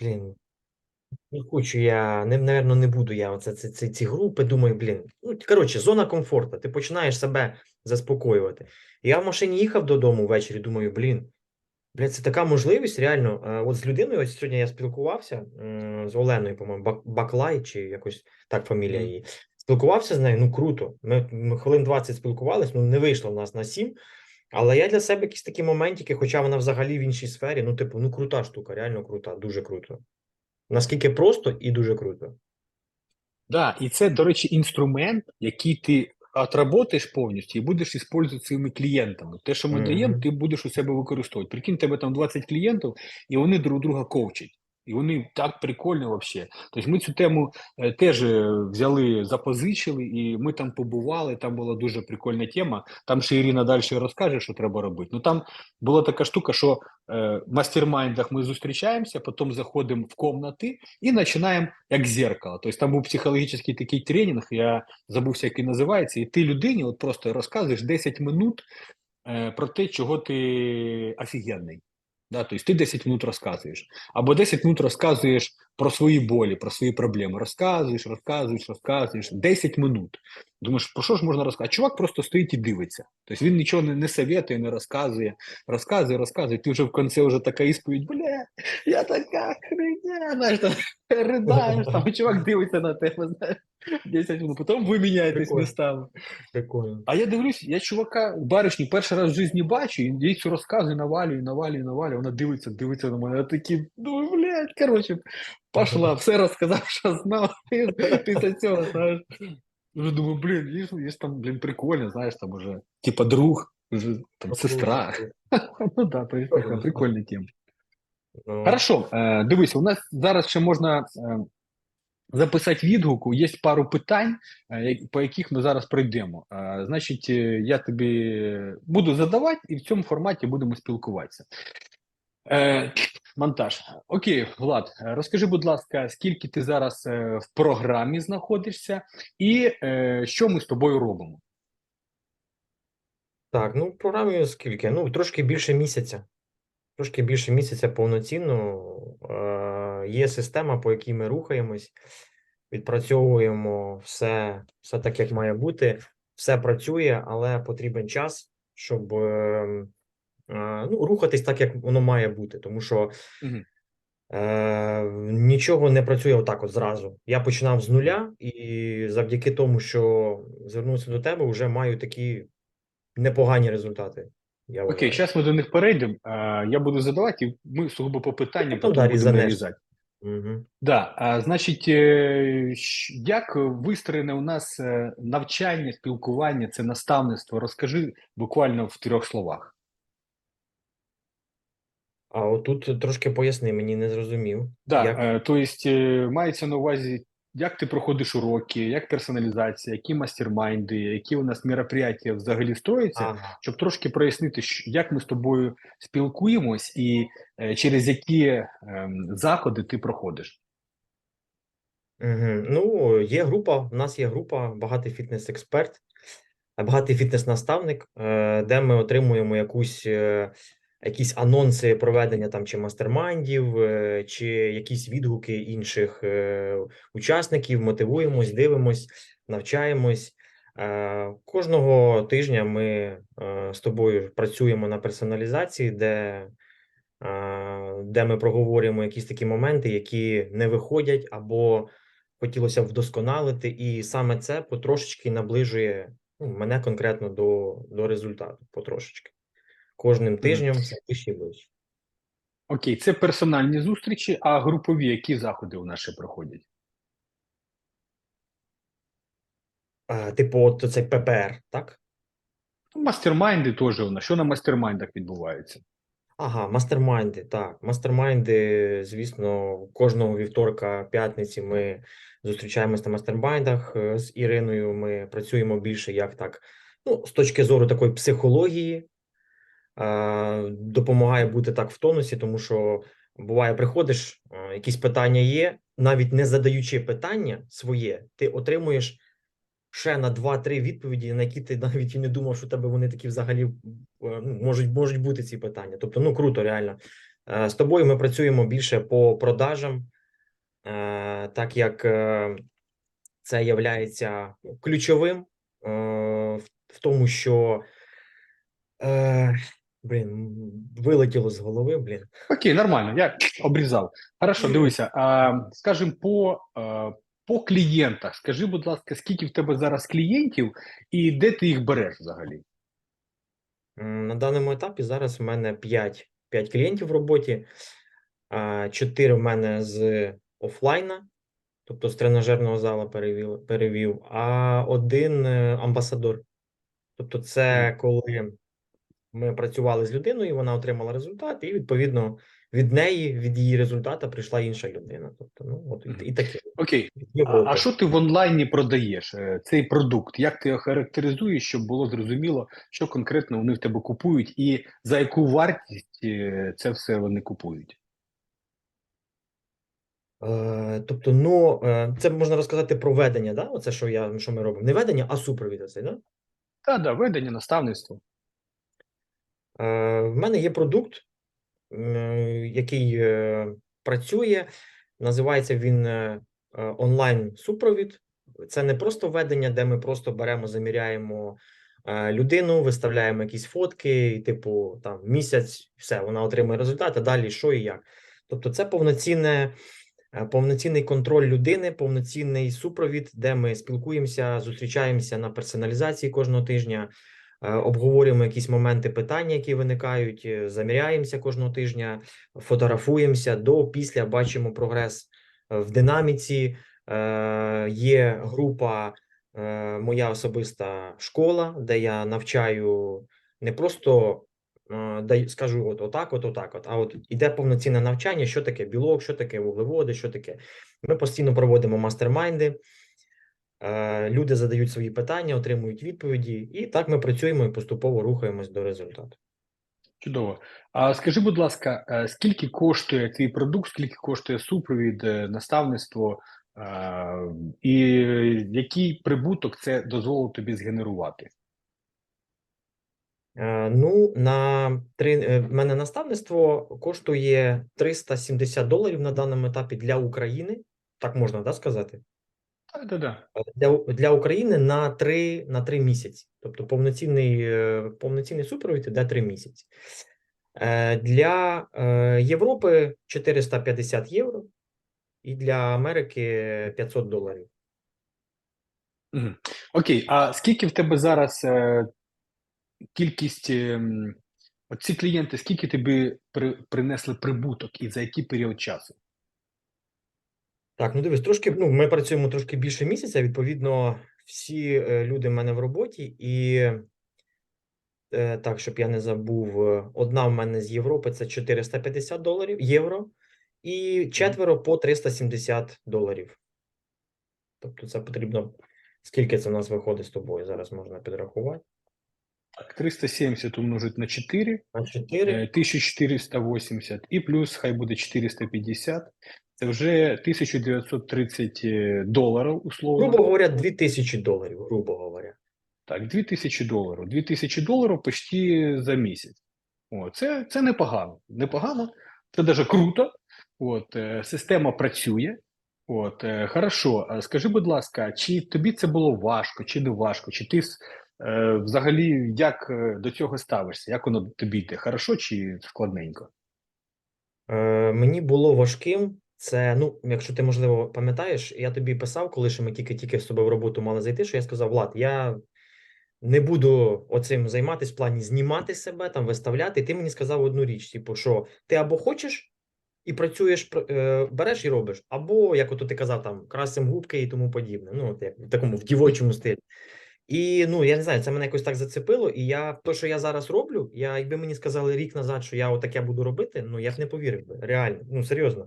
Блін, не хочу я, не, наверно, не буду я оце, це, це, ці групи, думаю, блін. Ну, коротше, зона комфорту. Ти починаєш себе заспокоювати. Я в машині їхав додому ввечері, думаю, блін, блін, це така можливість, реально. Е, От з людиною, ось сьогодні я спілкувався з Оленою, по-моєму, Баклай, чи якось так фамілія її. Спілкувався з нею, ну круто. Ми, ми хвилин 20 спілкувались, ну не вийшло в нас на 7. Але я для себе якісь такі моментики, хоча вона взагалі в іншій сфері, ну, типу, ну крута штука, реально крута, дуже круто. Наскільки просто і дуже круто. Да, і це, до речі, інструмент, який ти отработаєш повністю і будеш використовувати своїми клієнтами. Те, що ми Мгм. даємо, ти будеш у себе використовувати. Прикинь, тебе там 20 клієнтів, і вони друг друга ковчать. І вони так прикольно вообще. Тобто ми цю тему е, теж е, взяли, запозичили, і ми там побували. Там була дуже прикольна тема. Там ще Ірина далі розкаже, що треба робити. Ну там була така штука, що е, в мастермайндах ми зустрічаємося, потім заходимо в комнати і починаємо як зеркало. Тобто там був психологічний такий тренінг, я забувся, як він називається, і ти людині от просто розказуєш 10 минут е, про те, чого ти офігенний. Да, тобто ти 10 минут розказуєш, або 10 минут розказуєш про свої болі, про свої проблеми. Розказуєш, розказуєш, розказуєш 10 минут. Думаєш, про що ж можна розказати? А чувак просто стоїть і дивиться. Тобто він нічого не, не советує, не розказує, розказує, розказує. Ти вже в кінці вже така ісповідь, бля, я така хреня, знаєш, там, ридаєш, там, чувак дивиться на тебе, знаєш, 10 минут. Потім ви міняєтесь містами. А я дивлюсь, я чувака, баришню, перший раз в житті бачу, і їй цю розказує, навалює, навалює, навалює. Вона дивиться, дивиться на мене. Я такий, ну, блядь, коротше, пошла, все розказав, що знав. Ти, цього, знаєш. Вже думаю, блін, є, є там, блін, прикольно, знаєш, там уже, типа друг, вже там сестра. Ну да, то є така прикольна тема. Ну, Хорошо, е, дивись, у нас зараз ще можна е, записати відгуку. Є пару питань, е, по яких ми зараз пройдемо. Е, значить, я тобі буду задавати, і в цьому форматі будемо спілкуватися. Е, монтаж. Окей, Влад, розкажи, будь ласка, скільки ти зараз е, в програмі знаходишся, і е, що ми з тобою робимо? Так, ну в програмі скільки? Ну, трошки більше місяця. Трошки більше місяця повноцінно. Е, є система, по якій ми рухаємось, відпрацьовуємо все, все так, як має бути. Все працює, але потрібен час, щоб е, ну, рухатись так, як воно має бути. Тому що Мгм. Е, нічого не працює отак от зразу. Я починав з нуля, і завдяки тому, що звернувся до тебе, вже маю такі непогані результати. Я Окей, зараз ми до них перейдемо. Е, я буду задавати, і ми сугубо по питанням Ну, потім да, будемо нарізати. Мгм. Да, а, значить, е, як вистроєне у нас е, навчання, спілкування, це наставництво? Розкажи буквально в трьох словах. А отут трошки поясни, мені не зрозумів. Да, Як? е, то есть, е, мається на увазі, як ти проходиш уроки, як персоналізація, які мастермайнди, які у нас мероприятия взагалі строяться, Ага. щоб трошки прояснити, як ми з тобою спілкуємось і е, через які ем, заходи ти проходиш. Мгм. Ну, є група, в нас є група багатий фітнес-експерт, багатий фітнес-наставник, де ми отримуємо якусь, якісь анонси проведення там чи мастермайндів, е, чи якісь відгуки інших е, учасників, мотивуємось, дивимось, навчаємось. Е, Кожного тижня ми з тобою працюємо на персоналізації, де де ми проговорюємо якісь такі моменти, які не виходять, або хотілося вдосконалити, і саме це потрошечки наближує ну, мене конкретно до, до результату. Потрошечки. Кожним тижнем все ближче і ближче. Окей, це персональні зустрічі, а групові які заходи у нас ще проходять? А, типу, от цей ППР, так? Ну, Мастермайнди теж у нас. Що на мастермайндах відбувається? Ага, мастермайнди, так. Мастермайнди, звісно, кожного вівторка, п'ятниці ми зустрічаємось на мастермайндах е, з Іриною. Ми працюємо більше як так, ну, з точки зору такої психології, допомагає бути так в тонусі, тому що буває, приходиш, е, якісь питання є, навіть не задаючи питання своє, ти отримуєш ще на 2-3 відповіді, на які ти навіть і не думав, що у тебе вони такі взагалі е, ну, можуть, можуть бути ці питання. Тобто, ну круто, реально. Е, З тобою ми працюємо більше по продажам, е, так як е, це є ключовим е, в, тому, що е, блін, вилетіло з голови, блін. Окей, нормально, я обрізав. Хорошо, дивися. А, скажімо, по, а, по клієнтах. Скажи, будь ласка, скільки в тебе зараз клієнтів і де ти їх береш взагалі? На даному етапі зараз в мене 5, 5 клієнтів в роботі, 4 в мене з офлайна, тобто з тренажерного зала перевів, перевів, а один е, амбасадор. Тобто, це коли ми працювали з людиною, вона отримала результат, і відповідно від неї, від її результату прийшла інша людина. Тобто, ну от і, і таке. Окей, а, а що ти в онлайні продаєш? Е, Цей продукт? Як ти його характеризуєш, щоб було зрозуміло, що конкретно вони в тебе купують, і за яку вартість е, це все вони купують? Е, Тобто, ну це можна розказати про ведення, да? Оце що я що ми робимо. Не ведення, а супровід. Оцей, да? Та да, ведення, наставництво. Е, В мене є продукт, який е, працює. Називається він е, онлайн-супровід. Це не просто ведення, де ми просто беремо, заміряємо людину, виставляємо якісь фотки, типу, там місяць, все, вона отримує результат, а далі що і як. Тобто, це повноцінне, повноцінний контроль людини, повноцінний супровід, де ми спілкуємося, зустрічаємося на персоналізації кожного тижня. Е, обговорюємо якісь моменти питання, які виникають, е, заміряємося кожного тижня, фотографуємося до, після, бачимо прогрес е, в динаміці. Є група, моя особиста школа, де я навчаю не просто скажу, от отак, от отак, от, а от іде повноцінне навчання, що таке білок, що таке вуглеводи, що таке. Ми постійно проводимо мастермайнди. Е, Люди задають свої питання, отримують відповіді, і так ми працюємо і поступово рухаємось до результату. Чудово. А скажи, будь ласка, е, скільки коштує твій продукт, скільки коштує супровід, е, наставництво, і який прибуток це дозволить тобі згенерувати? Ну, на три в мене наставництво коштує 370 доларів на даному етапі для України. Так можна да, сказати? Так, так, так. Е, Для, для України на 3, на 3 місяці. Тобто повноцінний, е, повноцінний супровід іде 3 місяці. Е, Для Європи 450 євро і для Америки 500 доларів. Окей, а скільки в тебе зараз кількість ем, от ці клієнти, скільки тобі при, принесли прибуток і за який період часу? Так, ну дивись, трошки, ну, ми працюємо трошки більше місяця. Відповідно, всі е, люди в мене в роботі, і е, так, щоб я не забув, е, одна в мене з Європи це 450 доларів євро, і четверо по 370 доларів. Тобто, це потрібно. Скільки це в нас виходить з тобою? Зараз можна підрахувати. Так, 370 умножить на 4, На 4. е, 1480 і плюс хай буде 450. Це вже 1930 е, доларів, условно. Грубо говоря, 2000 доларів, грубо говоря. Так, 2000 доларів. 2000 доларів почти за місяць. О, це, це непогано. Непогано, це даже круто. От, е, система працює. От, е, хорошо. Скажи, будь ласка, чи тобі це було важко, чи не важко? Чи ти е, взагалі як до цього ставишся? Як воно тобі йде? Хорошо чи складненько? Е, мені було важким. Це, ну, якщо ти, можливо, пам'ятаєш, я тобі писав, коли ще ми тільки-тільки з тобою в роботу мали зайти, що я сказав, Влад, я не буду оцим займатися в плані знімати себе, там, виставляти. Ти мені сказав одну річ: типу, що ти або хочеш і працюєш, е, береш і робиш, або, як ото ти казав, там, красим губки і тому подібне. Ну, от як в такому в дівочому стилі. І ну я не знаю, це мене якось так зацепило. І я то, що я зараз роблю, я якби мені сказали рік назад, що я отаке буду робити, ну я б не повірив би. Реально, ну серйозно.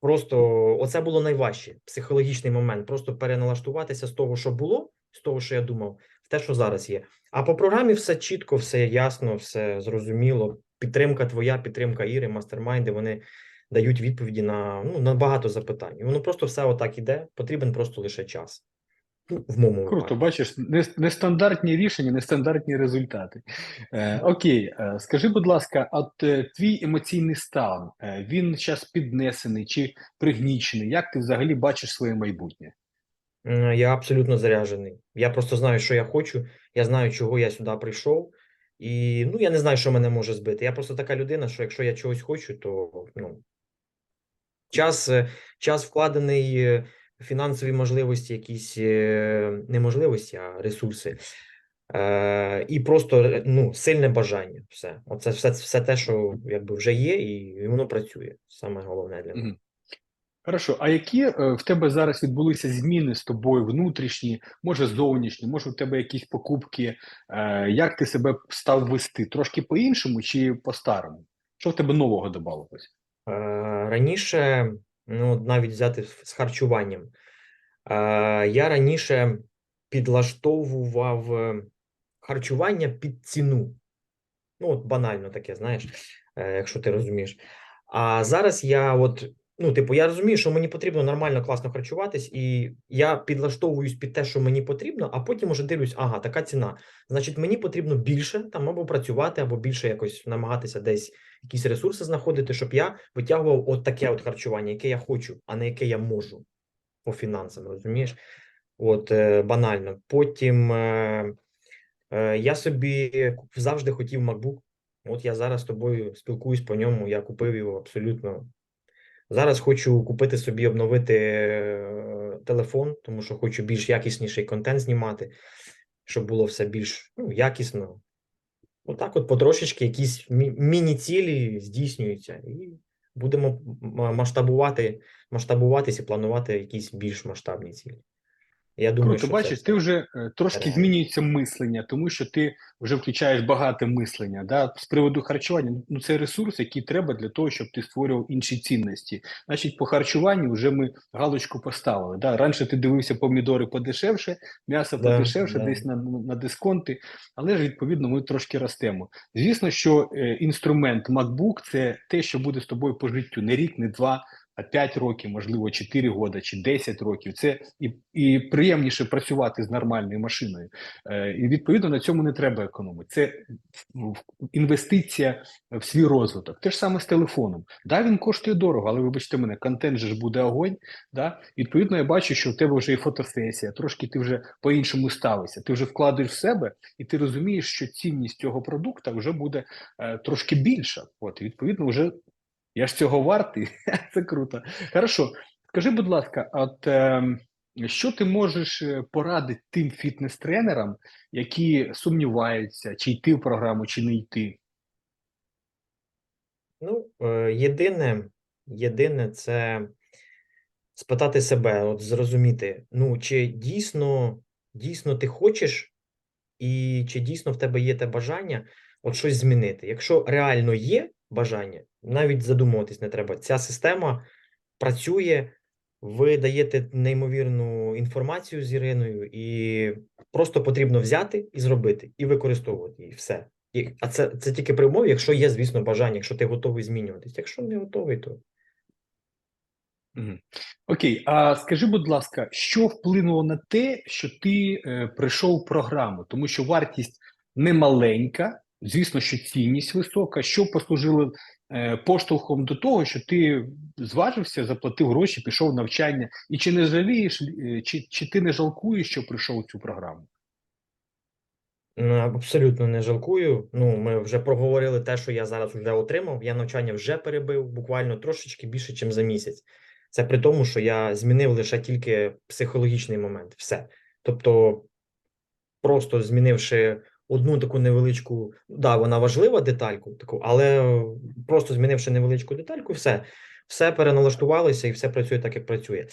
Просто оце було найважче психологічний момент. Просто переналаштуватися з того, що було, з того, що я думав, в те, що зараз є. А по програмі все чітко, все ясно, все зрозуміло. Підтримка твоя, підтримка Іри, мастермайди. Вони дають відповіді на ну на багато запитань. Воно просто все отак іде. Потрібен просто лише час. Ну, в моєму Круто, випадку. бачиш, нестандартні рішення, нестандартні результати. Е, окей, е, скажи, будь ласка, от е, твій емоційний стан, е, він зараз піднесений чи пригнічений? Як ти взагалі бачиш своє майбутнє? Я абсолютно заряджений. Я просто знаю, що я хочу. Я знаю, чого я сюди прийшов. І ну, я не знаю, що мене може збити. Я просто така людина, що якщо я чогось хочу, то ну, час, час вкладений, фінансові можливості, якісь е, не можливості, а ресурси. Е, і просто е, ну, сильне бажання. Все. Оце все, все те, що якби вже є, і воно працює. Саме головне для мене. Хорошо, а які е, в тебе зараз відбулися зміни з тобою внутрішні, може зовнішні, може у тебе якісь покупки? Е, як ти себе став вести? Трошки по-іншому чи по-старому? Що в тебе нового додалося? Е, Раніше, ну, навіть взяти з харчуванням. Я раніше підлаштовував е, харчування під ціну. Ну, от банально таке, знаєш, е, якщо ти розумієш. А зараз я от, ну, типу, я розумію, що мені потрібно нормально, класно харчуватись, і я підлаштовуюсь під те, що мені потрібно, а потім уже дивлюсь, ага, така ціна. Значить, мені потрібно більше там або працювати, або більше якось намагатися десь якісь ресурси знаходити, щоб я витягував от таке от харчування, яке я хочу, а не яке я можу по фінансам, розумієш? От е, банально. Потім е, е, я собі завжди хотів MacBook. От я зараз з тобою спілкуюсь по ньому, я купив його абсолютно. Зараз хочу купити собі, обновити е, телефон, тому що хочу більш якісніший контент знімати, щоб було все більш ну, якісно. Отак, от потрошечки якісь мі- міні-цілі здійснюються, і будемо масштабувати, масштабуватись і планувати якісь більш масштабні цілі. Я думаю, Круто, що бачиш, це ти вже е, трошки реально. змінюється мислення, тому що ти вже включаєш багате мислення. Да? З приводу харчування, ну це ресурс, який треба для того, щоб ти створював інші цінності. Значить, по харчуванню вже ми галочку поставили. Да? Раніше ти дивився помідори подешевше, м'ясо Да, подешевше, да. десь на, на дисконти, але ж відповідно ми трошки ростемо. Звісно, що е, інструмент MacBook це те, що буде з тобою по життю, не рік, не два. А 5 років, можливо, 4 роки чи 10 років. Це і, і приємніше працювати з нормальною машиною. Е, і відповідно на цьому не треба економити. Це інвестиція в свій розвиток. Те ж саме з телефоном. Да, він коштує дорого, але вибачте мене, контент же ж буде огонь. Да? Відповідно, я бачу, що в тебе вже і фотосесія, трошки ти вже по-іншому ставишся. Ти вже вкладаєш в себе, і ти розумієш, що цінність цього продукту вже буде е, трошки більша. От, і відповідно, вже я ж цього вартий. Це круто. Хорошо. Скажи, будь ласка, от е, що ти можеш е, порадити тим фітнес-тренерам, які сумніваються, чи йти в програму, чи не йти? Ну, е, єдине, єдине це спитати себе, от зрозуміти, ну, чи дійсно, дійсно ти хочеш, і чи дійсно в тебе є те бажання от щось змінити. Якщо реально є бажання, навіть задумуватись не треба. Ця система працює, ви даєте неймовірну інформацію з Іриною, і просто потрібно взяти і зробити, і використовувати, і все. І, а це, це тільки при умові, якщо є, звісно, бажання, якщо ти готовий змінюватись. Якщо не готовий, то Окей, а скажи, будь ласка, що вплинуло на те, що ти е, прийшов в програму? Тому що вартість не маленька, звісно, що цінність висока. Що послужило е, поштовхом до того, що ти зважився, заплатив гроші, пішов навчання, і чи не жалієш, е, чи, чи ти не жалкуєш, що прийшов цю програму? Абсолютно не жалкую. Ну, ми вже проговорили те, що я зараз вже отримав. Я навчання вже перебив буквально трошечки більше, ніж за місяць. Це при тому, що я змінив лише тільки психологічний момент. Все. Тобто, просто змінивши одну таку невеличку, да, вона важлива детальку, таку, але просто змінивши невеличку детальку, все, все переналаштувалося і все працює так, як працює.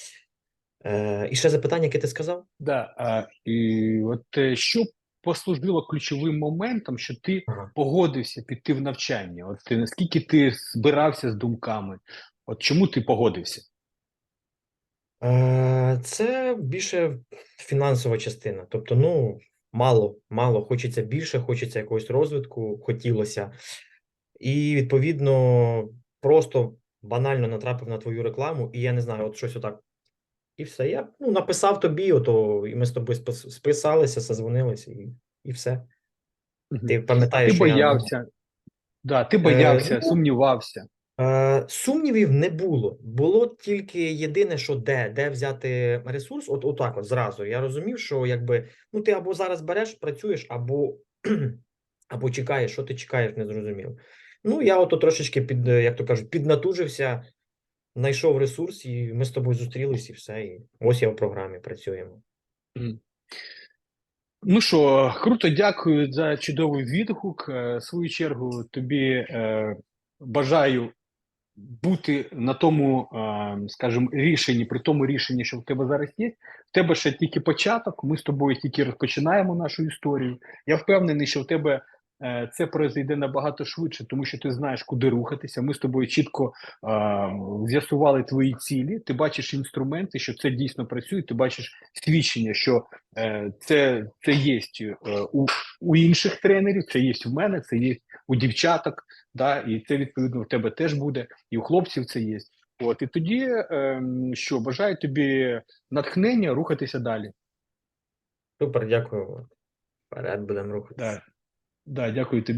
Е, і ще запитання, яке ти сказав? Да, а, і от е, що послужило ключовим моментом, що ти Ага. погодився піти в навчання? От ти, наскільки ти збирався з думками? От чому ти погодився? Е, Це більше фінансова частина. Тобто, ну, мало, мало. Хочеться більше, хочеться якогось розвитку, хотілося. І, відповідно, просто банально натрапив на твою рекламу, і я не знаю, от щось отак і все. Я ну, написав тобі, ото, і ми з тобою списалися, созвонилися, і, і все. Ти пам'ятаєш, Ти що я- боявся, да, ти боявся, ну, сумнівався. Е, сумнівів не було. Було тільки єдине, що де, де взяти ресурс, от отак от зразу. Я розумів, що якби ну ти або зараз береш, працюєш, або, або чекаєш, що ти чекаєш, не зрозумів. Ну, я ото трошечки під, е, як то кажуть, піднатужився, знайшов ресурс, і ми з тобою зустрілись, і все. І ось я в програмі працюємо. Ну що, круто, дякую за чудовий відгук. Е, В свою чергу тобі бажаю бути на тому, е, скажімо, рішенні, при тому рішенні, що в тебе зараз є. В тебе ще тільки початок. Ми з тобою тільки розпочинаємо нашу історію. Я впевнений, що в тебе е, це произойде набагато швидше, тому що ти знаєш, куди рухатися. Ми з тобою чітко е, з'ясували твої цілі. Ти бачиш інструменти, що це дійсно працює. Ти бачиш свідчення, що це, це є у, у інших тренерів, це є в мене, це є у дівчаток. Да, і це відповідно в тебе теж буде, і у хлопців це є. От і тоді ем, що бажаю тобі натхнення рухатися далі. Супер, дякую. Вперед будемо рухатися. Да, да, дякую тобі.